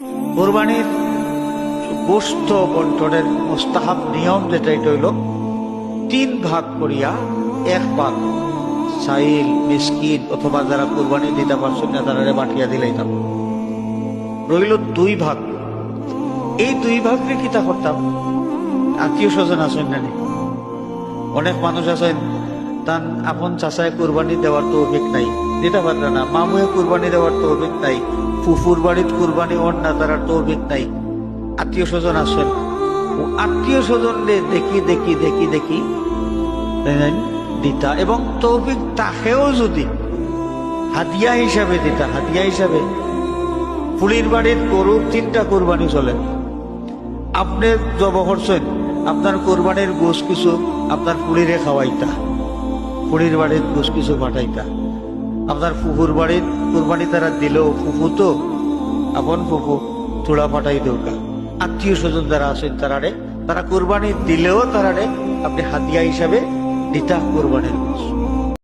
কোরবানির বন্টনের মোস্তাহাব নিয়ম তিন ভাগ করিয়া এক ভাগ সাইল, মিসকিন অথবা যারা কোরবানি দিতে পারছেন না তারা বাটিয়া দিলেই তাম রইল দুই ভাগ। এই দুই ভাগ রে কিতা করতাম? আত্মীয় স্বজন আছেন না অনেক মানুষ আছেন তার আপন চাচায় কোরবানি দেওয়ার তো অভিক নাই। দিতে পারবে না। মামুয়ে কোরবানি দেওয়ার তো অভিক নাই। ফুফুর বাড়ির কোরবানি না তার তো অভিক নাই। আত্মীয় স্বজন আছেন ও আত্মীয় স্বজনদের দেখি দেখি দেখি দেখি দিতা এবং তৌফিক তাকেও যদি হাদিয়া হিসাবে দিতা, হাদিয়া হিসাবে ফুলির বাড়ির গরুর তিনটা কোরবানি চলে। আপনি জব করছেন, আপনার কোরবানির গোস কিছু আপনার ফুলিরে খাওয়াইতা। ফুলির বাড়ির গোস কিছু পাঠাইতা। আপনার ফুফুর বাড়ির কোরবানি তারা দিল ফুফু তো আপন ফুফু, চূড়া পাঠাই দৌড়া আত্মীয় স্বজন যারা আছেন তারা রে, তারা কোরবানি দিলেও তারা রে, আপনি হাতিয়া হিসাবে দিতা কোরবানির গোস